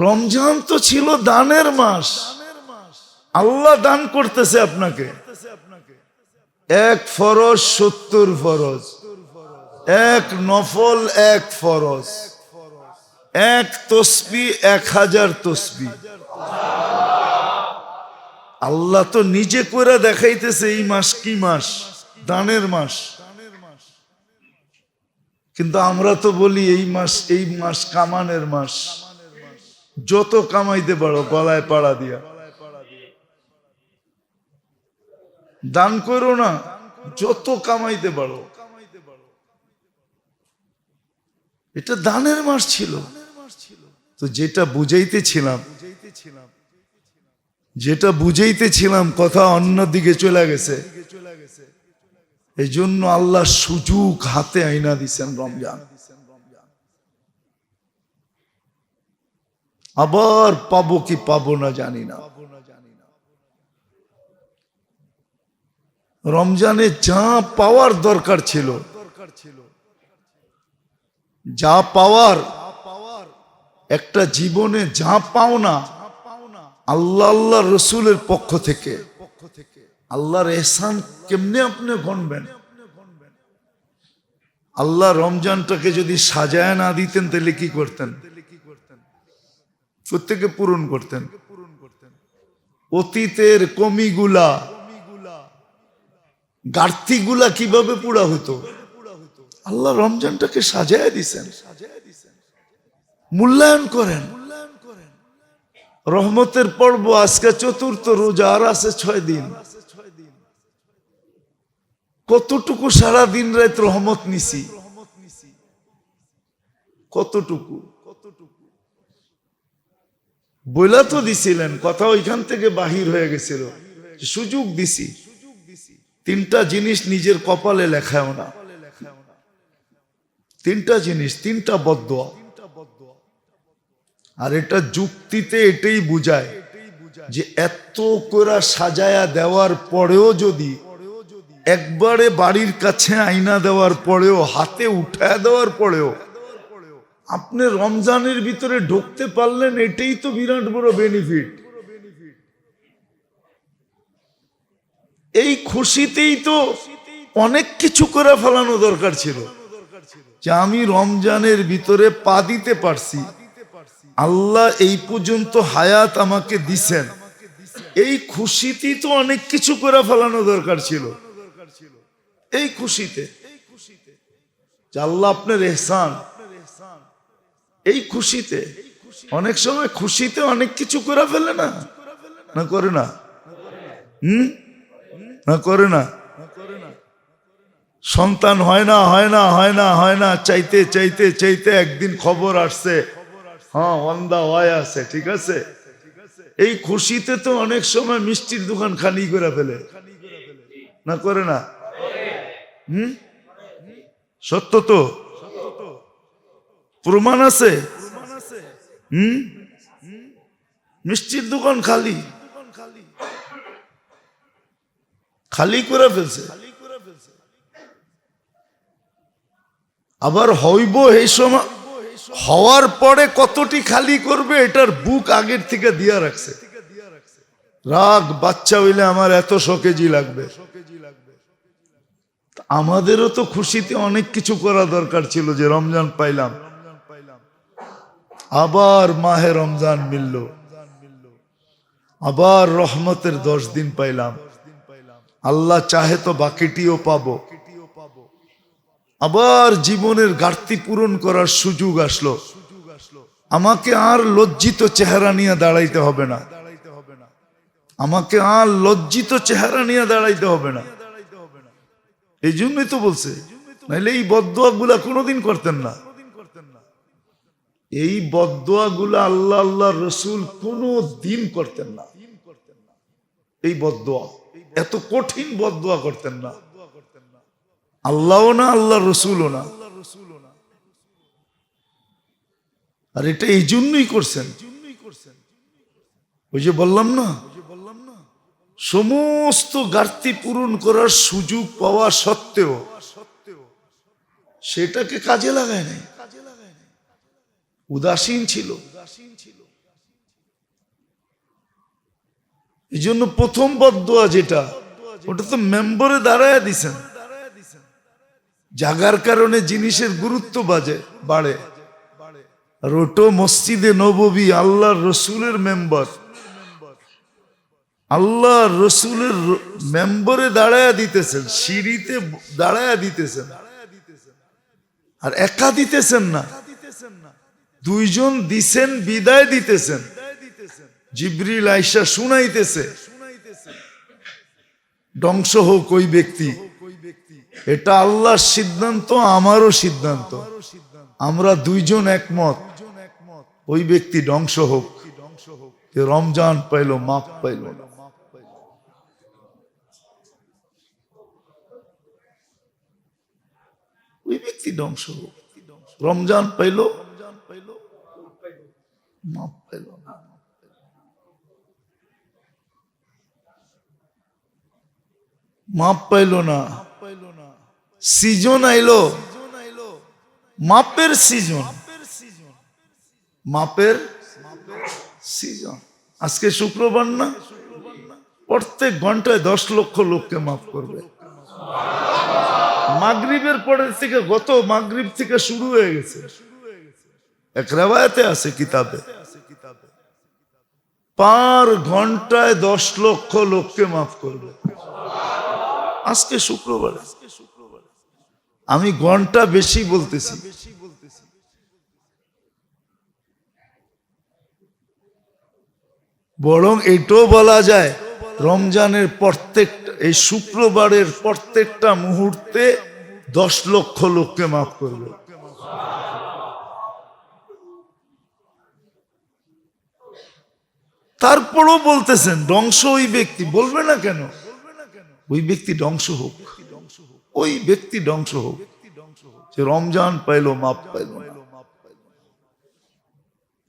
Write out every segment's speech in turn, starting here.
রমজান তো ছিল দানের মাস। আল্লাহ দান করতেছে আপনাকে। এক ফরজ, সত্তর ফরজ। এক নফল, এক ফরজ। এক তসবি, এক হাজার তসবি। আল্লাহ তো নিজে করে দেখাইতেছে এই মাস কি মাস? দানের মাস। কিন্তু আমরা তো বলি এই মাস এই মাস কামানের মাস। যত কামাইতে পারো, গলায় পাড়া দিয়া। দান করো না, যত কামাইতে পারো। এটা দানের মাস ছিল। তো যেটা বুঝাইতেছিলাম যেটা বুঝাইতেছিলাম, কথা অন্য দিকে চলে গেছে। এই জন্য আল্লাহ সুযোগ হাতে আইনা দিছেন রমজান। আবার পাবো কি পাবো না জানি না। রমজানে যা পাওয়ার দরকার ছিল, যা পাওয়ার, একটা জীবনে যা পাও না, আল্লাহ আল্লাহ রসুলের পক্ষ থেকে, আল্লাহর এহসান কেমনে আপনি গণবেন? আল্লাহ রমজানটাকে যদি সাজায় না দিতেন, তাহলে কি করতেন? প্রত্যেকে পূরণ করতেন। অতীতের কমিগুলা গার্থিগুলা কীভাবে পুরা হতো আল্লাহ রমজানটাকে সাজায় দিছেন। মূল্যায়ন করেন। রহমতের পর্ব আজকে চতুর্থ রোজা, আর আছে ছয় দিন। কতটুকু সারা দিন রাত রহমত নিছি? কতটুকু? বইলা তো দিছিলেন, কথা ওইখান থেকে বাহির হয়ে গেছিল। সুযোগ দিছি। তিনটা জিনিস নিজের কপালে লেখাও না। তিনটা জিনিস, তিনটা বদোয়া। আর এটা যুক্তিতে এটাই বুঝায় যে এত করে সাজায়া দেওয়ার পরেও যদি একবারে বাড়ির কাছে আইনা দেওয়ার পরেও, হাতে উঠায় দেওয়ার পরেও আপনি রমজানের ভিতরে ঢুকতে পারলেন, এটাই তো বিরাট বড় বেনিফিট এই খুশিতেই তো অনেক কিছু করে ফেলানো দরকার ছিল। যে আমি রমজানের ভিতরে পা দিতে পারছি। আল্লাহ এই পর্যন্ত হায়াত আমাকে দিছেন। এই খুশিতেই তো অনেক কিছু করে ফেলানো দরকার ছিল। এই খুশিতে। আল্লাহ আপনার এহসান। এই খুশিতে। অনেক সময় খুশিতে অনেক কিছু করে ফেলে না? না করে না? হুম? না করে না? সন্তান হয় না হয় না হয় না হয় না, চাইতে চাইতে চাইতে একদিন খবর আসছে। হ্যাঁ অন্দা হয় আছে, ঠিক আছে? এই খুশিতে তো অনেক সময় মিষ্টির দোকান খালি করে ফেলে। না করে না? হুম? সত্য তো? প্রমাণ আছে? মিষ্টির দোকান খালি। খালি করে ফেলছে। আবার হইব এই সময় হওয়ার পরে কতটি খালি করবে এটার বুক আগের থেকে দিয়া রাখছে। রাগ বাচ্চা হইলে আমার এত শ কেজি লাগবে। আমাদেরও তো খুশিতে অনেক কিছু করা দরকার ছিল যে রমজান পাইলাম। আবার মাহে রমজান মিলল। আবার রহমতের দশ দিন পাইলাম। আল্লাহ চাহে তো বাকিটিও পাবো। আবার জীবনের ঘাটতি পূরণ করার সুযোগ আসলো। আমাকে আর লজ্জিত চেহারা নিয়ে দাঁড়াইতে হবে না। আমাকে আর লজ্জিত চেহারা নিয়ে দাঁড়াইতে হবে না। এই জন্যই তো বলছে, নাইলে এই বদোয়া গুলা কোনোদিন করতেন না। এই বদোয়া গুলা আল্লাহ আল্লাহ রসুল কোনো দিন করতেন না। এই বদোয়া এত কঠিন বদোয়া করতেন না। আল্লাহও না, আল্লাহ রসুলও না। আর এটা এই জন্যই করছেন। ওই যে বললাম না, সমস্ত ঘাটতি পূরণ করার সুযোগ পাওয়া সত্ত্বেও সেটাকে কাজে লাগায় নাই। উদাসীন ছিল। এই জন্য প্রথম বদোয়া যেটা, ওটা তো মেম্বরে দাঁড়ায় দিছেন। জাগার কারণে জিনিসের গুরুত্ব বাজে, বাড়ে। আর ওটো মসজিদে নববী আল্লাহ রসুলের মেম্বার। আল্লাহ রসুলের মেম্বরে দাঁড়ায় দিতেছেন, সিঁড়িতে দাঁড়ায়া দিতেছেন। আর একা দিতেছেন না। দুইজন দিছেন, বিদায় দিতেছেন। জিবরিল আইসা শুনাইতেছে, ধ্বংস হোক ওই ব্যক্তি। এটা আল্লাহর সিদ্ধান্ত, আমারও সিদ্ধান্ত। আমরা দুইজন একমত, ওই ব্যক্তি ধ্বংস হোক। রমজান পাইল মাপ পাইল ওই ব্যক্তি ধ্বংস হোক। রমজান পাইল পাইল না মাপ পাইল না সিজন আইলো মাপের সিজন মাপের সিজন আজকে শুক্রবার না প্রত্যেক ঘন্টায় দশ লক্ষ লোককে মাফ করবে মাগরিবের পরের থেকে গত মাগরিব থেকে শুরু হয়ে গেছে এক রেওয়ায়তে আছে কিতাবে। পার ঘন্টায় দশ লক্ষ লোককে মাফ করবে। আজকে শুক্রবার। আমি ঘণ্টা বেশি বলতেছি। বরং এটাও বলা যায়, রমজানের প্রত্যেকটা, এই শুক্রবারের প্রত্যেকটা মুহূর্তে দশ লক্ষ লোককে মাফ করবে। তারপরও বলতেছেন, ধ্বংস ওই ব্যক্তি। বলবে না কেন? ওই ব্যক্তি ধ্বংস হোক। ওই ব্যক্তি ধ্বংস হোক। যে রমজান পাইলো, মাপ পাইলো।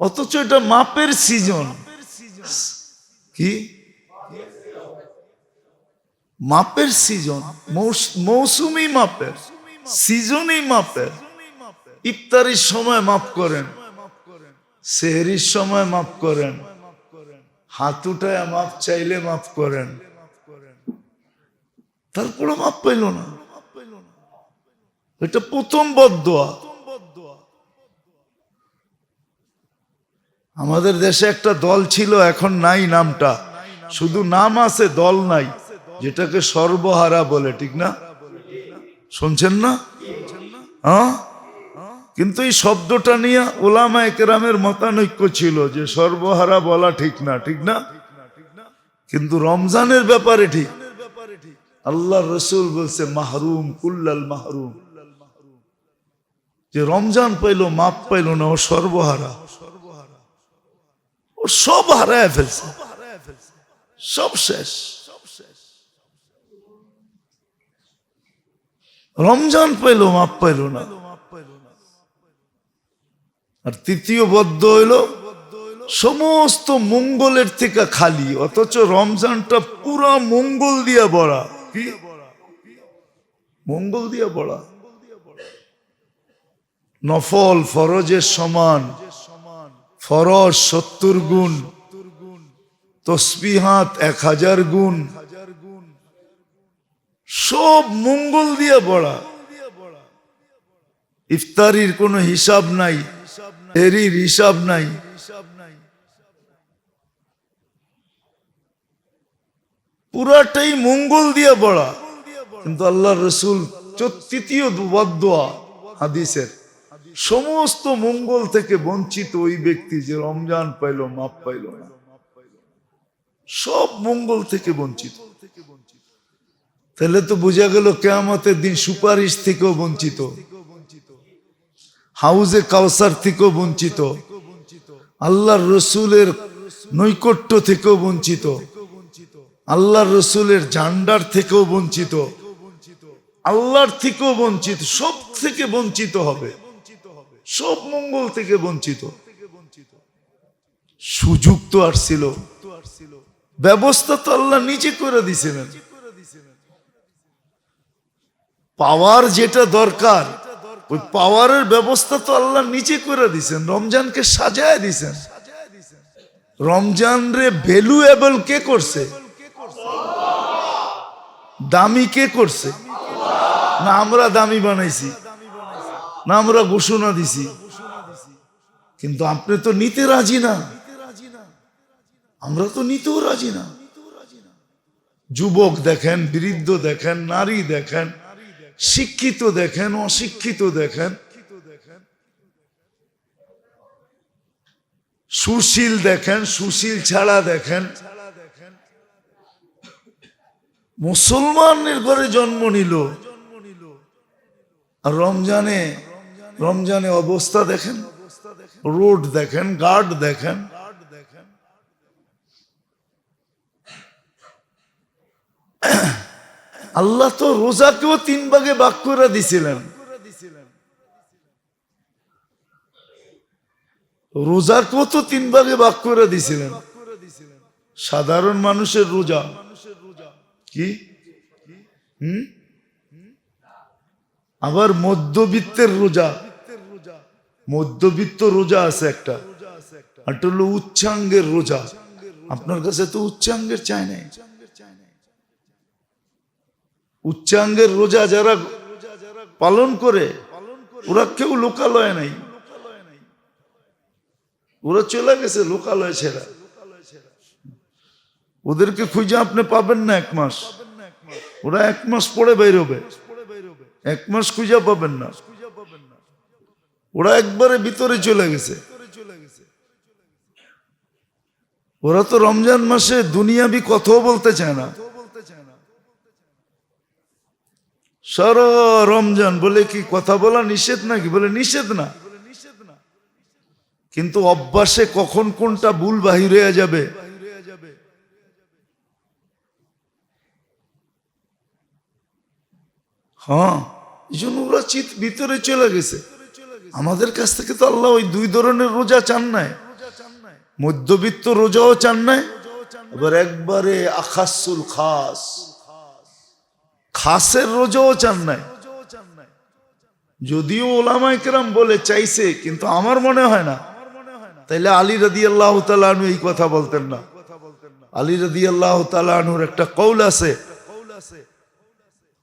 অথচ এটা মাপের সিজন কি? মাপের সিজন মৌসুমি মাপের। সিজনই মাপের। ইফতারির সময় মাপ করেন। সেহরির সময় মাপ করেন। হাত উঠায় মাপ চাইলে মাপ করেন। তারপরে মাপ পাইল না। এটা প্রথম বদোয়া আমাদের দেশে একটা দল ছিল, এখন নাই নামটা। শুধু নাম আছে, দল নাই, যেটাকে সর্বহারা বলে, ঠিক না? শুনছেন না? হ্যাঁ? কিন্তু এই শব্দটা নিয়ে ওলামা একরামের মতানৈক্য ছিল যে সর্বহারা বলা ঠিক না ঠিক না? কিন্তু রমজানের ব্যাপারে ঠিক। আল্লাহ রসুল বলছে, মাহরুম, কুল্লাল মাহরুম। যে রমজান পাইলো, মাপ পাইলো না, ও সর্বহারা। ও সব হারায় ফেলছে। সব শেষ। রমজান পাইলো, মাপ পাইলো না। আর তৃতীয় বদ্ধ হইল, সমস্ত মঙ্গলের থেকে খালি, অথচ রমজানটা পুরা মঙ্গল দিয়া বড়া কি? মঙ্গল দিয়া বড়া নফল ফরজের সমান, ফরজ সত্তর গুণ, তসবিহাত এক হাজার গুণ, সব মঙ্গল দিয়া বড়া ইফতারির কোনো হিসাব নাই। এরির হিসাব নাই। পুরাটাই মঙ্গল দিয়া বড়া কিন্তু আল্লাহ রসুল তৃতীয় বদোয়া হাদিসের। সমস্ত মঙ্গল থেকে বঞ্চিত ওই ব্যক্তি যে রমজান পাইল মাপ পাইল না। সব মঙ্গল থেকে বঞ্চিত। তাহলে তো বোঝা গেল কেয়ামতের দিন সুপারিশ থেকেও বঞ্চিত। হাউজে কাউসার থেকেও বঞ্চিত, আল্লাহর রসুলের নৈকট্য থেকেও বঞ্চিত, আল্লাহর রসুলের জান্ডার থেকেও বঞ্চিত, আল্লাহর থেকেও বঞ্চিত, সব থেকে বঞ্চিত হবে, সব মঙ্গল থেকে বঞ্চিত। সুযোগ তো আসছিল ব্যবস্থা তো আল্লাহ নিজে করে দিছিলেন পাওয়ার যেটা দরকার ওই পাওয়ারের ব্যবস্থা তো আল্লাহ নিচে করে দিছেন, রমজানকে সাজায় দিছেন। রমজান রে ভ্যালুয়েবল কে করছে? দামি কে করছে? না, আমরা দামি বানাইছি, না, আমরা ঘোষণা দিছি। কিন্তু আপনি তো নিতে রাজি না। আমরা তো নিতেও রাজি না। যুবক দেখেন, বৃদ্ধ দেখেন, নারী দেখেন শিক্ষিত দেখেন, অশিক্ষিত দেখেন। সুশীল দেখেন, সুশীল ছাড়া দেখেন। মুসলমানের ঘরে জন্ম নিল। আর রমজানে রমজানে অবস্থা দেখেন, রোড দেখেন, গার্ড দেখেন। আল্লাহ তো রোজাকেও তিন ভাগে ভাগ করে দিছিলেন। রোজাকেও তো তিন ভাগে ভাগ করে দিছিলেন। সাধারণ মানুষের রোজা। কি? আবার মধ্যবিত্তের রোজা। মধ্যবিত্ত রোজা আছে একটা। আর হলো উচ্চাঙ্গের রোজা। আপনার কাছে তো উচ্চাঙ্গের চাই নাই। উচ্চাঙ্গের রোজা যারা পালন করে, ওরা কেউ লোকালয় নাই। ওরা চলে গেছে লোকালয় ছেড়া। ওদেরকে খুঁজে আপনি পাবেন না এক মাস। ওরা এক মাস পরে বেরোবে। এক মাস খুঁজে পাবেন না। ওরা একবারে ভিতরে চলে গেছে। ওরা তো রমজান মাসে দুনিয়াবি কথাও বলতে চায় না। সারা রমজান বলে কি কথা বলা নিষেধ নাকি? বলে নিষেধ না। কিন্তু অভ্যাসে কখন কোনটা ভুল বাহির হয়ে যাবে? হ্যাঁ এই জন্য ওরা চিত ভিতরে চলে গেছে। আমাদের কাছ থেকে তো আল্লাহ ওই দুই ধরনের রোজা চান নাই। মধ্যবিত্ত রোজাও চান নাই। এবার একবারে আখাসুল খাস। খাসের রোজাও চান নাই। যদিও ওলামাই কেরাম বলে চাইছে, কিন্তু আমার মনে হয় না। তাইলে আলী রদি আল্লাহ তালু এই কথা বলতেন না। আলী রদি আল্লাহ তালুর একটা কৌল আছে,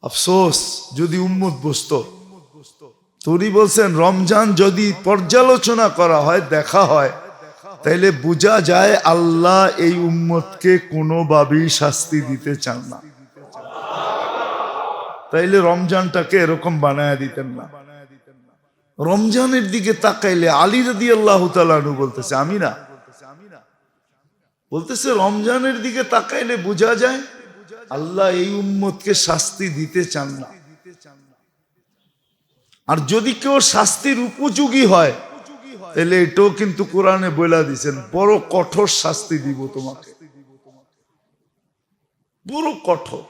আফসোস, যদি উম্মত বসত তুনি বলছেন, রমজান যদি পর্যালোচনা করা হয়, দেখা হয়, তাইলে বোঝা যায় আল্লাহ এই উম্মতকে কোনোভাবেই শাস্তি দিতে চান না। তাইলে রমজানটাকে এরকম বানায় দিতেন না। রমজানের দিকে তাকাইলে আলী রদি আল্লাহ তালু বলতেছে, আমি না। বলতেছে, রমজানের দিকে তাকাইলে বোঝা যায়, আল্লাহ এই উম্মতকে শাস্তি দিতে চান না। আর যদি কেউ শাস্তির উপযোগী হয় তাহলে এটাও কিন্তু কোরআনে বলে দিছেন, বড় কঠোর শাস্তি দিব তোমাকে। বড় কঠোর।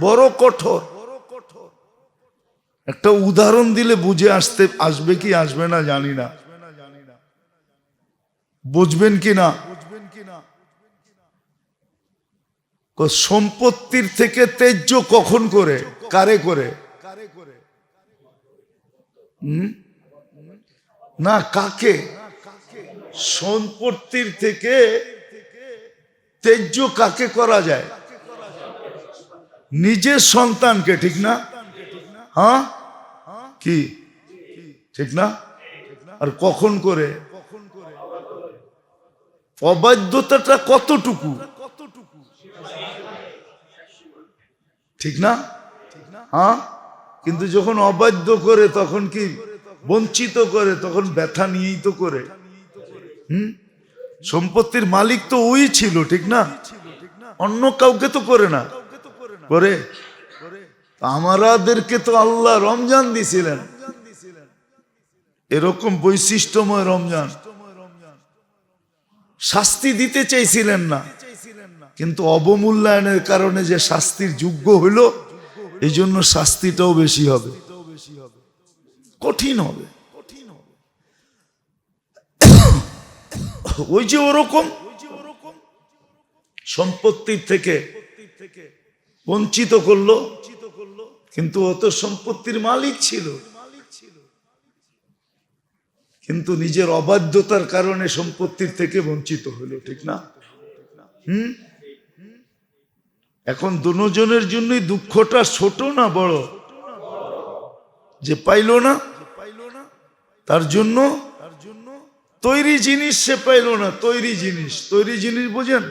বড় কঠোর। একটা উদাহরণ দিলে বুঝে আসতে, আসবে কি, আসবে না জানি না। বুঝবেন কি না? সম্পত্তির থেকে তেজ্য কখন করে? কারে করে? না, কাকে? সম্পত্তির থেকে তেজ্য কাকে করা যায়? নিজের সন্তানকে, ঠিক না? হ্যাঁ? কি? ঠিক না? আর কখন করে? অবাধ্যতাটা কতটুকু? ঠিক না? হ্যাঁ? কিন্তু যখন অবাধ্য করে, তখন কি বঞ্চিত করে? তখন ব্যথা নিয়েই তো করে। হুম? সম্পত্তির মালিক তো ওই ছিল, ঠিক না? অন্য কাউকে তো করে না। করে আমাদেরকে তো আল্লাহ রমজান দিছিলেন। এরকম বৈশিষ্ট্যময় রমজান শাস্তি দিতে চাইছিলেন না। কিন্তু অবমূল্যায়নের কারণে যে শাস্তির যোগ্য হইল এই জন্য শাস্তিটাও বেশি হবে। কঠিন হবে। ওই যে ওরকম সম্পত্তির থেকে বঞ্চিত করল, কিন্তু ও তো সম্পত্তির মালিক ছিল। কিন্তু নিজের অবাধ্যতার কারণে সম্পত্তির থেকে বঞ্চিত হলো, ঠিক না? হুম? এখন দুজনের জন্যই দুঃখটা ছোট না বড়? যে পাইলো না, তার জন্য তৈরি জিনিস সে পাইলো না, তৈরি জিনিস। তৈরি জিনিস বোঝেন?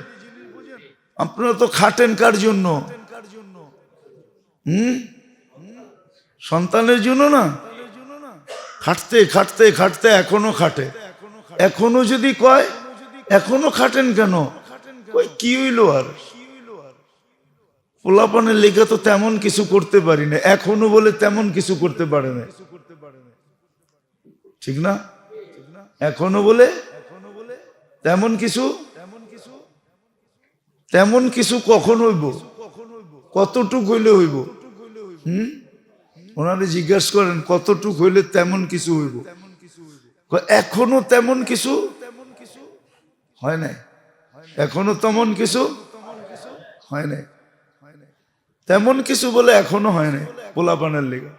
আপনারা তো খাটেন কার জন্য? হুম? সন্তানের জন্য না? খাটতে খাটতে খাটতে এখনও খাটে। এখনও যদি কয়, এখনও খাটেন কেন? কই কি হইল আর? পোলাপানের লেগে তো তেমন কিছু করতে পারি না। এখনও বলে তেমন কিছু করতে পারে না। ঠিক না? এখনও বলে তেমন কিছু? তেমন কিছু কখন হইব? কতটুক হইলে হইব? হুম? ওনারে জিজ্ঞেস করেন, কতটুক হইলে তেমন কিছু হইব? এখনও তেমন কিছু হয় নাই। এখনও তেমন কিছু হয় নাই। তেমন কিছু বলে এখনও হয় নাই পোলাপানের লেগে।